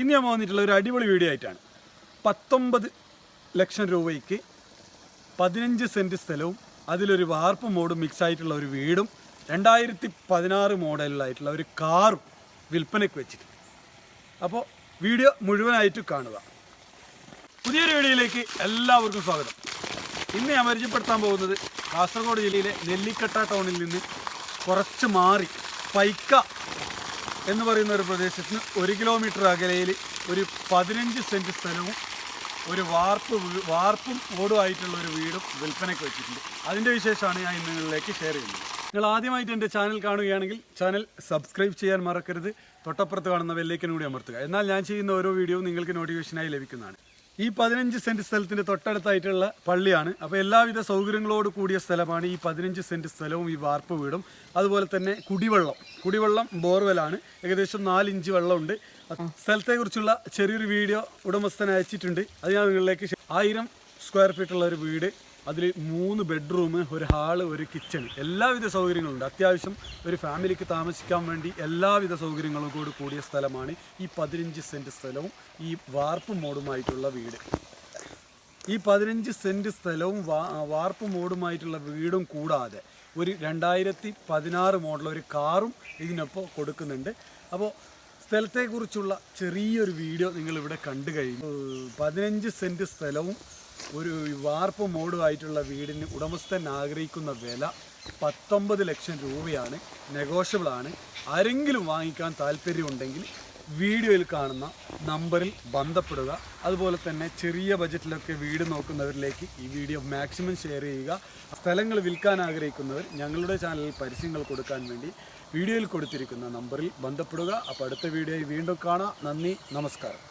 ഇന്ന് ഞാൻ വന്നിട്ടുള്ള ഒരു അടിപൊളി വീഡിയോ ആയിട്ടാണ്. പത്തൊമ്പത് ലക്ഷം രൂപയ്ക്ക് പതിനഞ്ച് സെന്റ് സ്ഥലവും അതിലൊരു വാർപ്പ് മോഡും മിക്സ് ആയിട്ടുള്ള ഒരു വീടും രണ്ടായിരത്തി പതിനാറ് മോഡലിലായിട്ടുള്ള ഒരു കാറും വിൽപ്പനയ്ക്ക് വെച്ചിട്ട് അപ്പോൾ വീഡിയോ മുഴുവനായിട്ട് കാണുക. പുതിയൊരു വീഡിയോയിലേക്ക് എല്ലാവർക്കും സ്വാഗതം. ഇന്ന് ഞാൻ പരിചയപ്പെടുത്താൻ പോകുന്നത് കാസർഗോഡ് ജില്ലയിലെ നെല്ലിക്കട്ട ടൗണിൽ നിന്ന് കുറച്ച് മാറി പൈക്ക എന്ന് പറയുന്ന ഒരു പ്രദേശത്തിന് ഒരു കിലോമീറ്റർ അകലയിൽ ഒരു പതിനഞ്ച് സെന്റ് സ്ഥലവും ഒരു വാർപ്പ് വാർപ്പും ഓടുമായിട്ടുള്ള ഒരു വീടും വിൽപ്പനയ്ക്ക് വെച്ചിട്ടുണ്ട്. അതിന്റെ വിശേഷമാണ് ഞാൻ നിങ്ങളിലേക്ക് ഷെയർ ചെയ്യുന്നത്. നിങ്ങൾ ആദ്യമായിട്ട് എന്റെ ചാനൽ കാണുകയാണെങ്കിൽ ചാനൽ സബ്സ്ക്രൈബ് ചെയ്യാൻ മറക്കരുത്. തൊട്ടപ്പുറത്ത് കാണുന്ന വെല്ലേക്കനും കൂടി അമർത്തുക. എന്നാൽ ഞാൻ ചെയ്യുന്ന ഓരോ വീഡിയോയും നിങ്ങൾക്ക് നോട്ടിഫിക്കേഷനായി ലഭിക്കുന്നതാണ്. ഈ പതിനഞ്ച് സെന്റ് സ്ഥലത്തിന്റെ തൊട്ടടുത്തായിട്ടുള്ള പള്ളിയാണ്. അപ്പോൾ എല്ലാവിധ സൗകര്യങ്ങളോട് കൂടിയ സ്ഥലമാണ് ഈ പതിനഞ്ച് സെന്റ് സ്ഥലവും ഈ വാർപ്പ് വീടും. അതുപോലെ തന്നെ കുടിവെള്ളം കുടിവെള്ളം ബോർവെല്ലാണ്. ഏകദേശം നാല് ഇഞ്ച് വെള്ളമുണ്ട്. സ്ഥലത്തെക്കുറിച്ചുള്ള ചെറിയൊരു വീഡിയോ ഉടമസ്ഥൻ അയച്ചിട്ടുണ്ട്. അത് ഞാൻ നിങ്ങളിലേക്ക് ആയിരം സ്ക്വയർ ഫീറ്റുള്ള ഒരു വീട് അതിൽ മൂന്ന് ബെഡ്റൂം ഒരു ഹാൾ ഒരു കിച്ചൺ എല്ലാവിധ സൗകര്യങ്ങളുണ്ട്. അത്യാവശ്യം ഒരു ഫാമിലിക്ക് താമസിക്കാൻ വേണ്ടി എല്ലാവിധ സൗകര്യങ്ങളും കൂടി കൂടിയ സ്ഥലമാണ് ഈ പതിനഞ്ച് സെന്റ് സ്ഥലവും ഈ വാർപ്പ് മോഡുമായിട്ടുള്ള വീട്. ഈ പതിനഞ്ച് സെന്റ് സ്ഥലവും വാർപ്പ് മോഡുമായിട്ടുള്ള വീടും കൂടാതെ ഒരു രണ്ടായിരത്തി പതിനാറ് മോഡൽ ഒരു കാറും ഇതിനൊപ്പം കൊടുക്കുന്നുണ്ട്. അപ്പോൾ സ്ഥലത്തെക്കുറിച്ചുള്ള ചെറിയൊരു വീഡിയോ നിങ്ങളിവിടെ കണ്ടു കഴിഞ്ഞു. പതിനഞ്ച് സെന്റ് സ്ഥലവും ഒരു വാർപ്പ് മോഡുമായിട്ടുള്ള വീടിന് ഉടമസ്ഥൻ ആഗ്രഹിക്കുന്ന വില പത്തൊമ്പത് ലക്ഷം രൂപയാണ് നെഗോഷ്യബിൾ ആണ്. ആരെങ്കിലും വാങ്ങിക്കാൻ താല്പര്യമുണ്ടെങ്കിൽ വീഡിയോയിൽ കാണുന്ന നമ്പറിൽ ബന്ധപ്പെടുക. അതുപോലെ തന്നെ ചെറിയ ബജറ്റിലൊക്കെ വീട് നോക്കുന്നവരിലേക്ക് ഈ വീഡിയോ മാക്സിമം ഷെയർ ചെയ്യുക. സ്ഥലങ്ങൾ വിൽക്കാൻ ആഗ്രഹിക്കുന്നവർ ഞങ്ങളുടെ ചാനലിൽ പരസ്യങ്ങൾ കൊടുക്കാൻ വേണ്ടി വീഡിയോയിൽ കൊടുത്തിരിക്കുന്ന നമ്പറിൽ ബന്ധപ്പെടുക. അപ്പോൾ അടുത്ത വീഡിയോയിൽ വീണ്ടും കാണാം. നന്ദി നമസ്കാരം.